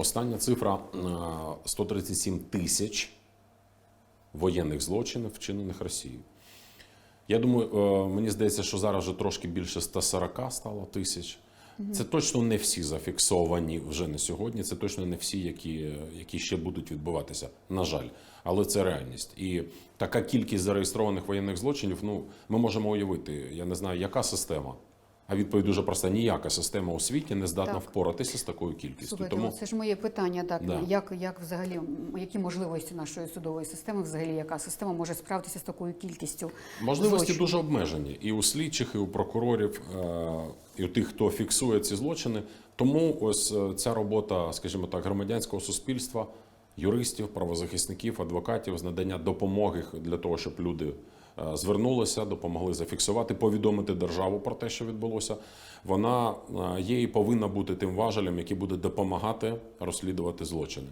Остання цифра е, 137 тисяч воєнних злочинів, вчинених Росією. Я думаю, е, мені здається, що зараз вже трошки більше 140 стало тисяч. Це точно не всі зафіксовані вже на сьогодні. Це точно не всі, які, які ще будуть відбуватися. На жаль, але це реальність. І така кількість зареєстрованих воєнних злочинів. Ну, ми можемо уявити. Я не знаю, яка система. А відповідь дуже проста: ніяка система у світі не здатна Так. впоратися з такою кількістю. Слухайте, Тому ну, це ж моє питання. Так Да. як, як взагалі які можливості нашої судової системи, взагалі яка система може справитися з такою кількістю Можливості злочинів? дуже обмежені і у слідчих, і у прокурорів, е, і у тих, хто фіксує ці злочини. Тому ось е, ця робота, скажімо так, громадянського суспільства, юристів, правозахисників, адвокатів з надання допомоги для того, щоб люди е, звернулися, допомогли зафіксувати, повідомити державу про те, що відбулося. Вона е, є і повинна бути тим важелем, який буде допомагати розслідувати злочини.